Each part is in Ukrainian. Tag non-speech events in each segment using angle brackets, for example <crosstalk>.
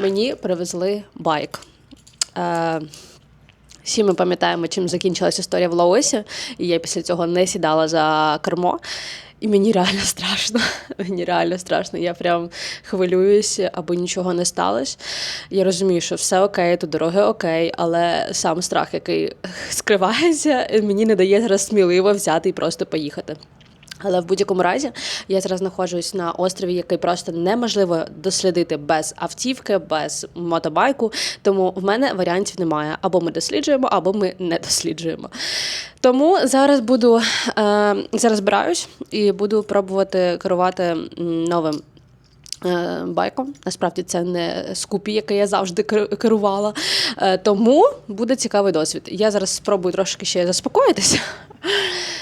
мені привезли байк. Е, всі ми пам'ятаємо, чим закінчилась історія в Лаосі, і я після цього не сідала за кермо. І мені реально страшно. <laughs> Мені реально страшно. Я прям хвилююся, аби нічого не сталося. Я розумію, що все окей, тут дороги окей, але сам страх, який <laughs> скривається, мені не дає зараз сміливо взяти і просто поїхати. Але в будь-якому разі я зараз знаходжусь на острові, який просто неможливо дослідити без автівки, без мотобайку. Тому в мене варіантів немає. Або ми досліджуємо, або ми не досліджуємо. Тому зараз буду е, зараз збираюсь і буду пробувати керувати новим. е, Байком. Насправді це не скупі, яке я завжди керувала. Е, Тому буде цікавий досвід. Я зараз спробую трошки ще заспокоїтися.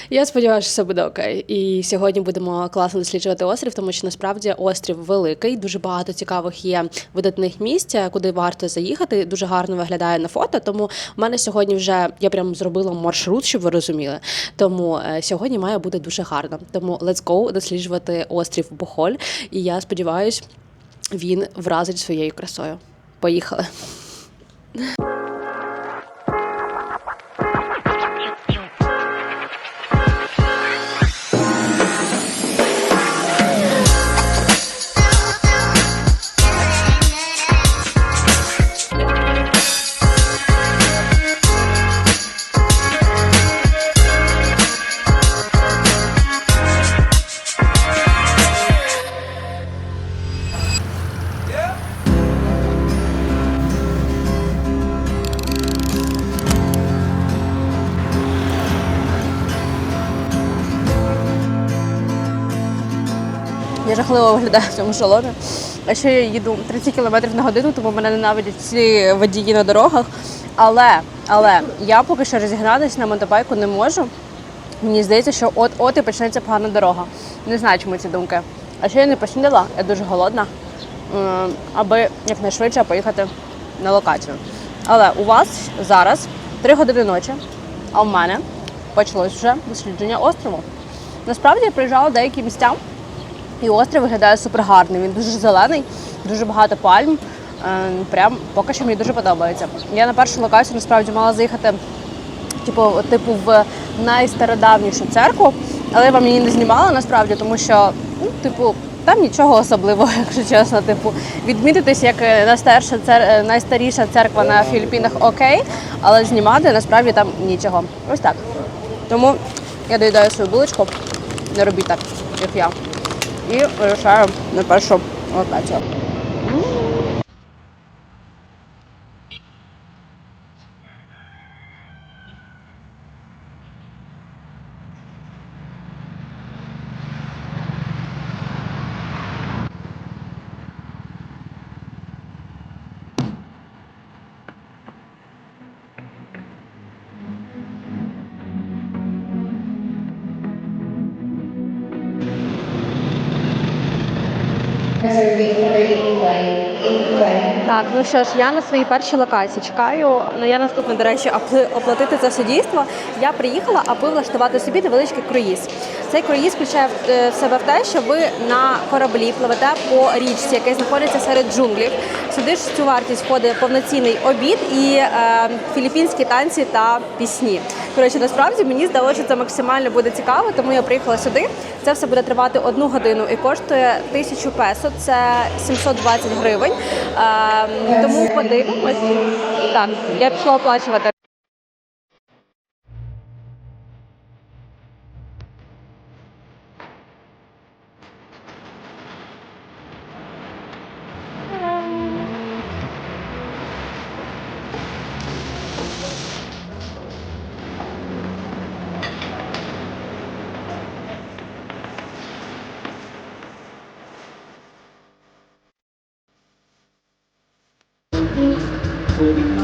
Я сподіваюся, що все буде окей. І сьогодні будемо класно досліджувати острів, тому що насправді острів великий, дуже багато цікавих є видатних місць, куди варто заїхати. Дуже гарно виглядає на фото. Тому в мене сьогодні вже я прям зробила маршрут, щоб ви розуміли. Тому е, сьогодні має бути дуже гарно. Тому let's go досліджувати острів Бохоль. І я сподіваюся, він вразить своєю красою. Поїхали. Я жахливо виглядаю в цьому шаломі. А ще я їду 30 км на годину, тому мене ненавидять всі водії на дорогах. Але, але я поки що розігнатися на мотобайку не можу. Мені здається, що от-от і почнеться погана дорога. Не знаю, чому ці думки. А ще я не поснідала, я дуже голодна, аби якнайшвидше поїхати на локацію. Але у вас зараз 3 години ночі, а в мене почалось вже дослідження острову. Насправді я приїжджала деякі місця, і острів виглядає супер гарний. Він дуже зелений, дуже багато пальм. Е, Прям поки що мені дуже подобається. Я на першу локацію насправді мала заїхати типу, типу в найстародавнішу церкву, але я вам її не знімала насправді, тому що ну, типу. Там нічого особливого, <laughs> якщо чесно. Типу, відмітитись як е, найстарша цер... е, найстаріша церква на Філіппінах окей, але знімати насправді там нічого. Ось так. Тому я доїдаю свою булочку, не робіть так, як я. І вирушаю на першу локацію. Так, ну що ж, я на своїй першій локації чекаю. Ну я наступне, до речі, оплатити це все дійство. Я приїхала, аби влаштувати собі невеличкий круїз. Цей круїз включає е, в себе в те, що ви на кораблі пливете по річці, яка знаходиться серед джунглів. Сюди ж цю вартість входить повноцінний обід і е, філіппінські танці та пісні. Коротше, насправді мені здалося, що це максимально буде цікаво, тому я приїхала сюди. Це все буде тривати одну годину і коштує тисячу песо, це 720 гривень. Е, тому подивимось. Так, я пішла оплачувати. slowly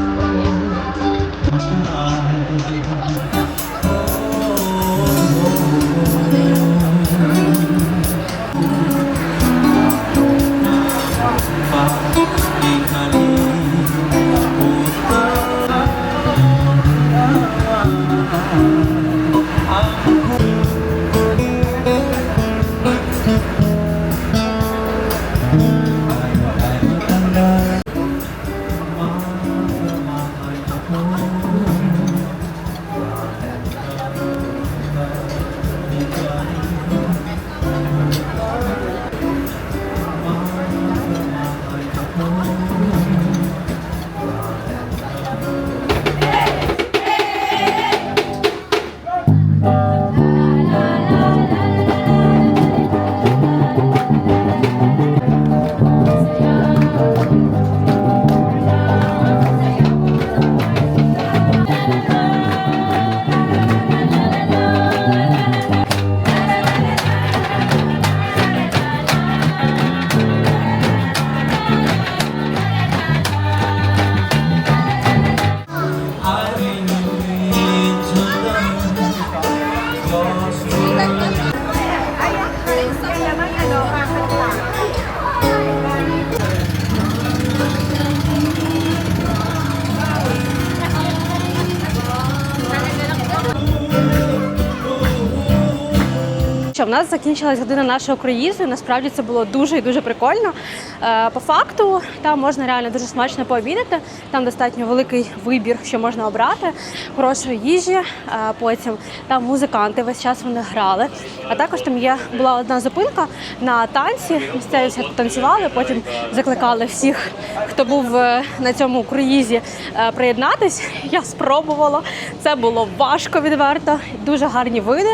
в нас закінчилась година нашого круїзу. і Насправді це було дуже і дуже прикольно. Е, По факту там можна реально дуже смачно пообідати. Там достатньо великий вибір, що можна обрати, хорошої їжі. Е, Потім там музиканти весь час вони грали. А також там є була одна зупинка на танці. Місцеві танцювали. Потім закликали всіх, хто був е, на цьому круїзі, приєднатись. Я спробувала. Це було важко відверто. Дуже гарні види.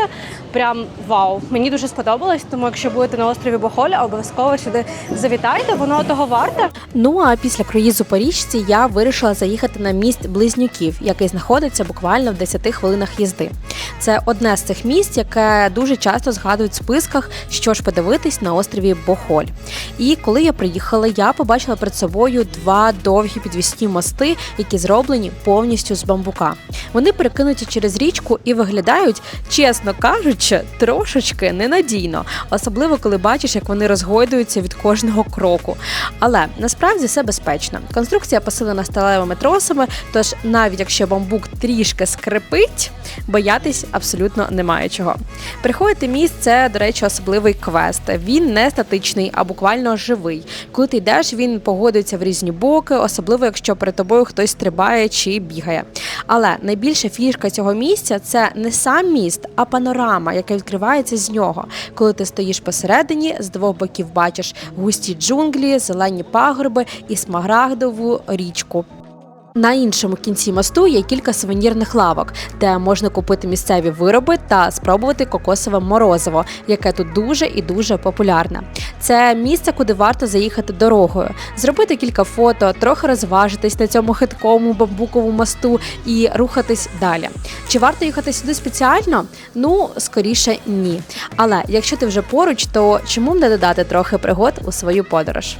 Прям вау. Мені дуже сподобалось. Тому якщо будете на острові Бохоля, обов'язково сюди завітайте. Воно того варте. Ну а після круїзу по річці я вирішила заїхати на міст близнюків, який знаходиться буквально в 10 хвилинах їзди. Це одне з цих місць, яке дуже часто згадують в списках, що ж подивитись на острові Бохоль. І коли я приїхала, я побачила перед собою два довгі підвісні мости, які зроблені повністю з бамбука. Вони перекинуті через річку і виглядають, чесно кажучи, трошечки ненадійно, особливо коли бачиш, як вони розгойдуються від кожного кроку. Але насправді все безпечно. Конструкція посилена сталевими тросами, тож навіть якщо бамбук трішки скрипить, боятись абсолютно немає чого. Приходити міст це, до речі, особливий квест. Він не статичний, а буквально живий. Коли ти йдеш, він погодується в різні боки, особливо якщо перед тобою хтось стрибає чи бігає. Але найбільша фішка цього місця це не сам міст, а панорама, яка відкривається з нього. Коли ти стоїш посередині, з двох боків бачиш густі джунглі, зелені пагорби і смарагдову річку. На іншому кінці мосту є кілька сувенірних лавок, де можна купити місцеві вироби та спробувати кокосове морозиво, яке тут дуже і дуже популярне. Це місце, куди варто заїхати дорогою, зробити кілька фото, трохи розважитись на цьому хиткому бамбуковому мосту і рухатись далі. Чи варто їхати сюди спеціально? Ну, скоріше ні. Але якщо ти вже поруч, то чому не додати трохи пригод у свою подорож?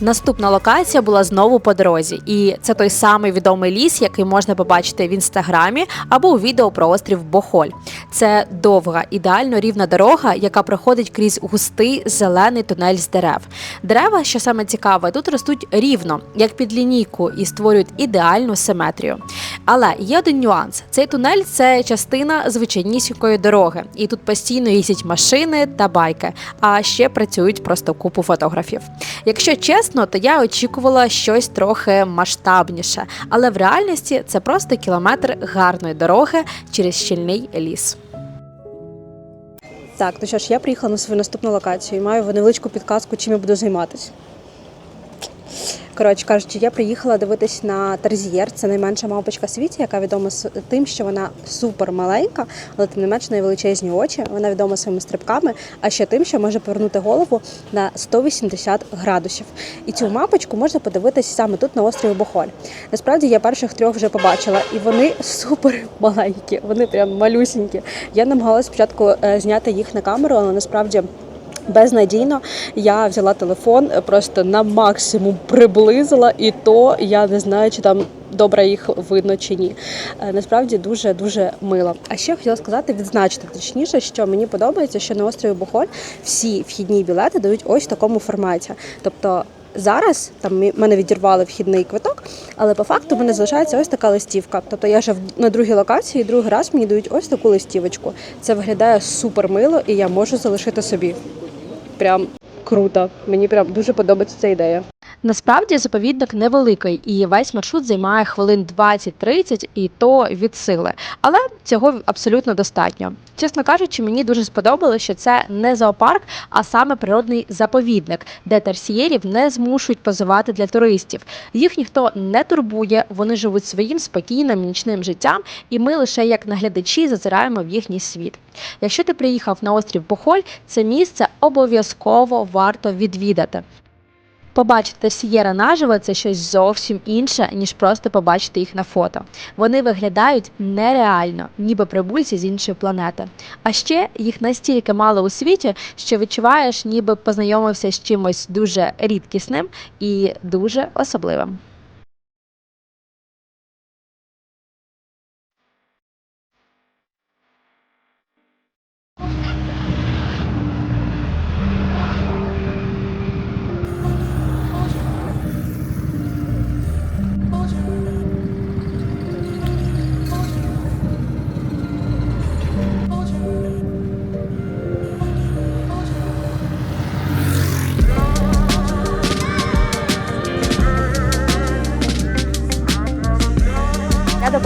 Наступна локація була знову по дорозі, і це той самий відомий ліс, який можна побачити в інстаграмі або у відео про острів Бохоль. Це довга, ідеально рівна дорога, яка проходить крізь густий зелений тунель з дерев. Дерева, що саме цікаве, тут ростуть рівно, як під лінійку, і створюють ідеальну симетрію. Але є один нюанс: цей тунель це частина звичайнісінької дороги, і тут постійно їздять машини та байки, а ще працюють просто купу фотографів. Якщо чесно, то я очікувала щось трохи масштабніше, але в реальності це просто кілометр гарної дороги через щільний ліс. Так, ну що ж, я приїхала на свою наступну локацію і маю невеличку підказку, чим я буду займатися. Коротше кажучи, я приїхала дивитись на Терзієр. Це найменша мавпочка в світі, яка відома тим, що вона супер маленька, але тим не менш найвеличезні очі. Вона відома своїми стрибками, а ще тим, що може повернути голову на 180 градусів. І цю мапочку можна подивитись саме тут на острові Бохоль. Насправді я перших трьох вже побачила, і вони супер маленькі, вони прям малюсінькі. Я намагалася спочатку е, зняти їх на камеру, але насправді. Безнадійно я взяла телефон, е, просто на максимум приблизила, і то я не знаю, чи там добре їх видно чи ні. Е, Насправді дуже дуже мило. А ще хотіла сказати, відзначити точніше, що мені подобається, що на острові Бохоль всі вхідні білети дають ось в такому форматі. Тобто. Зараз там мене відірвали вхідний квиток, але по факту в мене залишається ось така листівка. Тобто я вже на другій локації, другий раз мені дають ось таку листівочку. Це виглядає супер мило, і я можу залишити собі. Прям круто. Мені прям дуже подобається ця ідея. Насправді заповідник невеликий, і весь маршрут займає хвилин 20-30, і то від сили. Але цього абсолютно достатньо. Чесно кажучи, мені дуже сподобалося, що це не зоопарк, а саме природний заповідник, де терсієрів не змушують позувати для туристів. Їх ніхто не турбує, вони живуть своїм спокійним нічним життям, і ми лише як наглядачі зазираємо в їхній світ. Якщо ти приїхав на острів Бохоль, це місце обов'язково варто відвідати. Побачити сієра наживо це щось зовсім інше, ніж просто побачити їх на фото. Вони виглядають нереально, ніби прибульці з іншої планети. А ще їх настільки мало у світі, що відчуваєш, ніби познайомився з чимось дуже рідкісним і дуже особливим.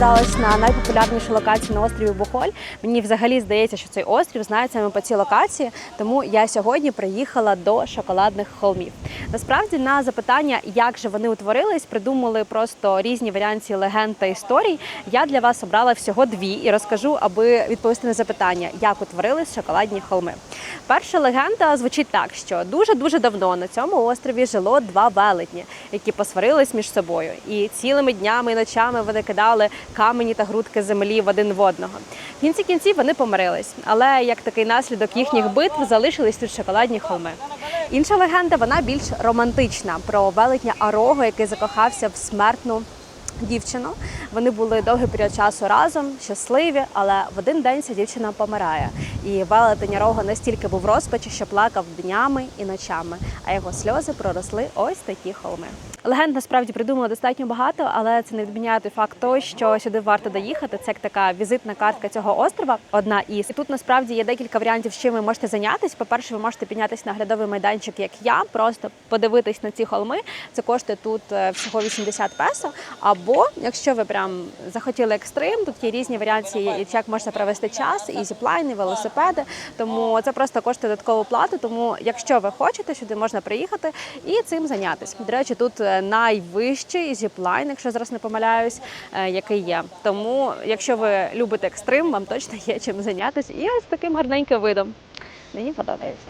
Вибралась на найпопулярнішу локацію на острові Бухоль. Мені взагалі здається, що цей острів знає саме по цій локації, тому я сьогодні приїхала до шоколадних холмів. Насправді на запитання, як же вони утворились, придумали просто різні варіанти легенд та історій. Я для вас обрала всього дві і розкажу, аби відповісти на запитання, як утворились шоколадні холми. Перша легенда звучить так, що дуже дуже давно на цьому острові жило два велетні, які посварились між собою, і цілими днями і ночами вони кидали камені та грудки землі в один в одного. В кінці кінців вони помирились, але як такий наслідок їхніх битв залишились тут шоколадні холми. Інша легенда вона більш романтична про велетня Арого, який закохався в смертну дівчину. Вони були довгий період часу разом, щасливі, але в один день ця дівчина помирає. І велетень Арого настільки був розпачі, що плакав днями і ночами, а його сльози проросли ось такі холми. Легенд насправді придумали достатньо багато, але це не відміняє той факт того, що сюди варто доїхати. Це як така візитна картка цього острова. Одна із і тут насправді є декілька варіантів, чим ви можете зайнятися. По-перше, ви можете піднятися на глядовий майданчик, як я, просто подивитись на ці холми. Це коштує тут е, всього 80 песо. Або якщо ви прям захотіли екстрим, тут є різні варіації, як можна провести час, і зіплайни, велосипеди. Тому це просто коштує додаткову плату. Тому, якщо ви хочете, сюди можна приїхати і цим зайнятися. До речі, тут е, найвищий зіплайн, якщо зараз не помиляюсь, е, який є. Тому, якщо ви любите екстрим, вам точно є чим зайнятися. І ось таким гарненьким видом. Мені подобається.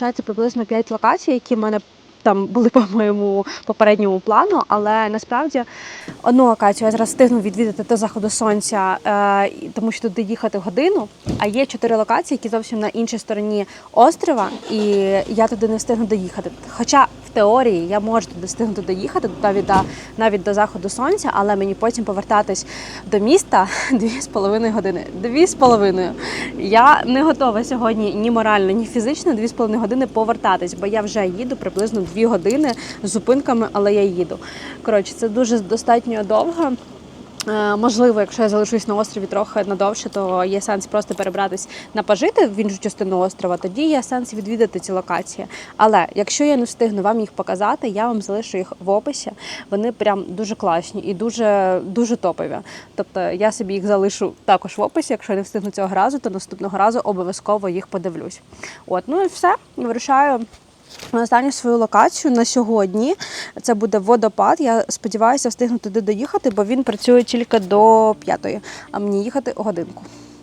Залишається приблизно 5 локацій, які в мене там були по моєму попередньому плану, але насправді одну локацію я зараз встигну відвідати до заходу сонця, е, тому що туди їхати годину. А є чотири локації, які зовсім на іншій стороні острова, і я туди не встигну доїхати. Хоча теорії я можу туди встигнути доїхати навіть до, навіть до заходу сонця, але мені потім повертатись до міста <laughs> дві з половиною години. Дві з половиною. Я не готова сьогодні ні морально, ні фізично дві з половиною години повертатись, бо я вже їду приблизно дві години з зупинками, але я їду. Коротше, це дуже достатньо довго. Е, Можливо, якщо я залишусь на острові трохи надовше, то є сенс просто перебратись на пожити в іншу частину острова. Тоді є сенс відвідати ці локації. Але якщо я не встигну вам їх показати, я вам залишу їх в описі. Вони прям дуже класні і дуже дуже топові. Тобто я собі їх залишу також в описі. Якщо я не встигну цього разу, то наступного разу обов'язково їх подивлюсь. От ну і все. Вирушаю останню свою локацію на сьогодні. Це буде водопад. Я сподіваюся встигнути туди доїхати, бо він працює тільки до п'ятої, а мені їхати годинку.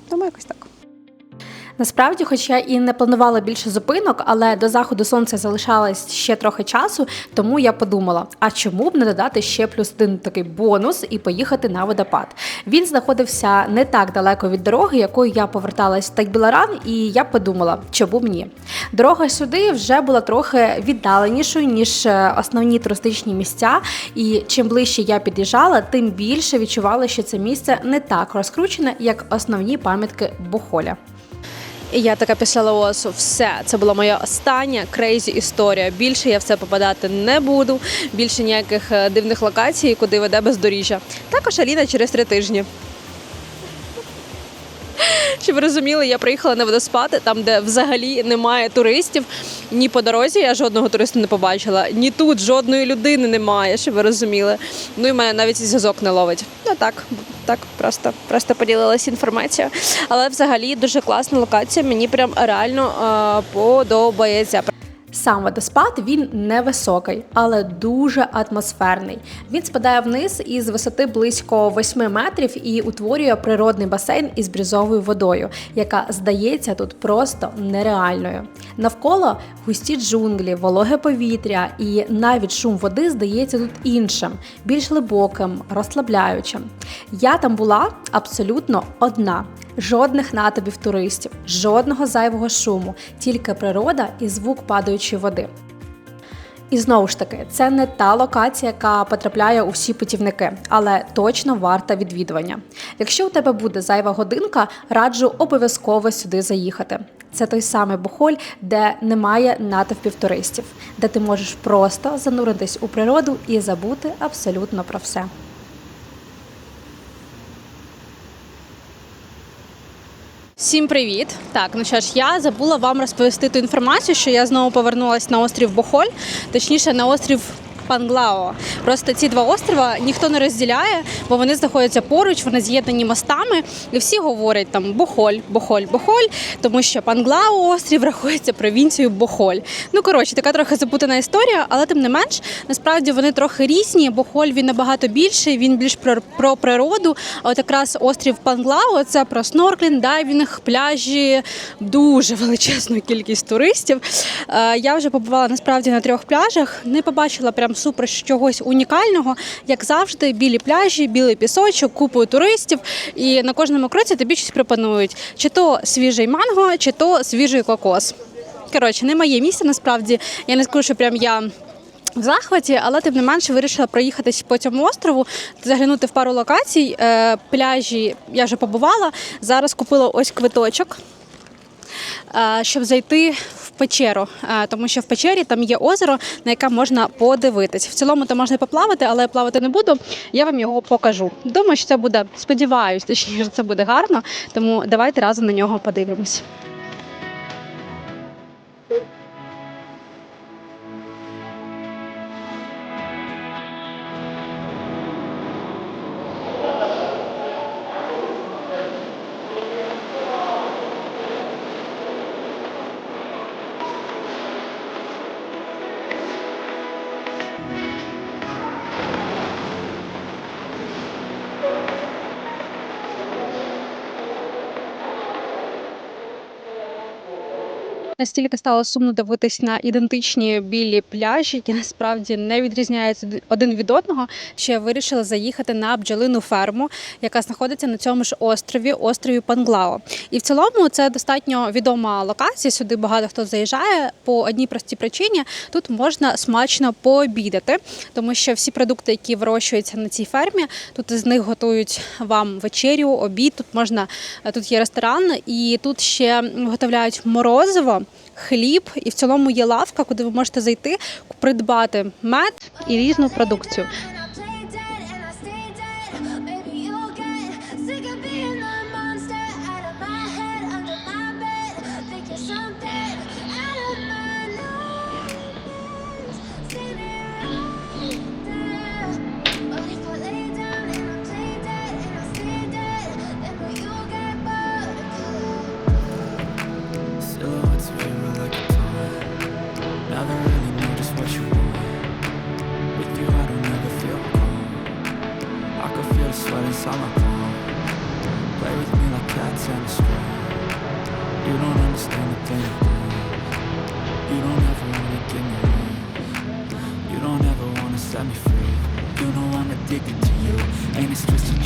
Тому якось так. Насправді, хоч я і не планувала більше зупинок, але до заходу сонця залишалось ще трохи часу, тому я подумала: а чому б не додати ще плюс один такий бонус і поїхати на водопад? Він знаходився не так далеко від дороги, якою я поверталась в Тайбіларан, і я подумала, чому б ні. Дорога сюди вже була трохи віддаленішою ніж е, основні туристичні місця. І чим ближче я під'їжджала, тим більше відчувала, що це місце не так розкручене, як основні пам'ятки Бухоля. І я така після Лаосу, все, це була моя остання крейзі історія. Більше я в це попадати не буду. Більше ніяких е, дивних локацій, куди веде бездоріжжя. Також Аліна через три тижні. Щоб ви розуміли, я приїхала на водоспад, там, де взагалі немає туристів. Ні по дорозі я жодного туриста не побачила, ні тут жодної людини немає, щоб ви розуміли. Ну і мене навіть зв'язок не ловить. Ну так, так, просто, просто поділилася інформацією. Але взагалі дуже класна локація. Мені прям реально е, подобається. Сам водоспад він невисокий, але дуже атмосферний. Він спадає вниз із висоти близько 8 метрів і утворює природний басейн із брюзовою водою, яка здається тут просто нереальною. Навколо густі джунглі, вологе повітря, і навіть шум води здається тут іншим, більш глибоким, розслабляючим. Я там була абсолютно одна. Жодних натовпів туристів, жодного зайвого шуму, тільки природа і звук падаючої води. І знову ж таки, це не та локація, яка потрапляє у всі путівники, але точно варта відвідування. Якщо у тебе буде зайва годинка, раджу обов'язково сюди заїхати. Це той самий Бухоль, де немає натовпів туристів, де ти можеш просто зануритись у природу і забути абсолютно про все. Всім привіт! Так, ну що ж, я забула вам розповісти ту інформацію, що я знову повернулася на острів Бохоль, точніше на острів. Панглао. Просто ці два острова ніхто не розділяє, бо вони знаходяться поруч, вони з'єднані мостами, і всі говорять там Бохоль, Бохоль, Бохоль, тому що Панглао острів рахується провінцією Бохоль. Ну коротше, така трохи запутана історія, але тим не менш, насправді вони трохи різні. Бохоль він набагато більший, він більш про, про природу. А от якраз острів Панглао це про снорклінг, дайвінг, пляжі, дуже величезну кількість туристів. Е, Я вже побувала насправді на трьох пляжах, не побачила прям супер чогось унікального. Як завжди, білі пляжі, білий пісочок, купою туристів. І на кожному кроці тобі щось пропонують: чи то свіжий манго, чи то свіжий кокос. Коротше, не моє місце насправді. Я не скажу, що прям я. В захваті, але тим не менше вирішила проїхатись по цьому острову, заглянути в пару локацій. Е, Пляжі я вже побувала. Зараз купила ось квиточок, щоб зайти в печеру, Е, тому що в печері там є озеро, на яке можна подивитись. В цілому то можна поплавати, але плавати не буду. Я вам його покажу. Думаю, що це буде, сподіваюся, що це буде гарно. Тому давайте разом на нього подивимось. Настільки стало сумно дивитись на ідентичні білі пляжі, які насправді не відрізняються один від одного. Що я вирішила заїхати на бджолину ферму, яка знаходиться на цьому ж острові, острові Панглао. І в цілому це достатньо відома локація. Сюди багато хто заїжджає по одній простій причині. Тут можна смачно пообідати, тому що всі продукти, які вирощуються на цій фермі, тут з них готують вам вечерю, обід. Тут можна тут є ресторан, і тут ще виготовляють морозиво хліб, і в цілому є лавка, куди ви можете зайти, придбати мед і різну продукцію.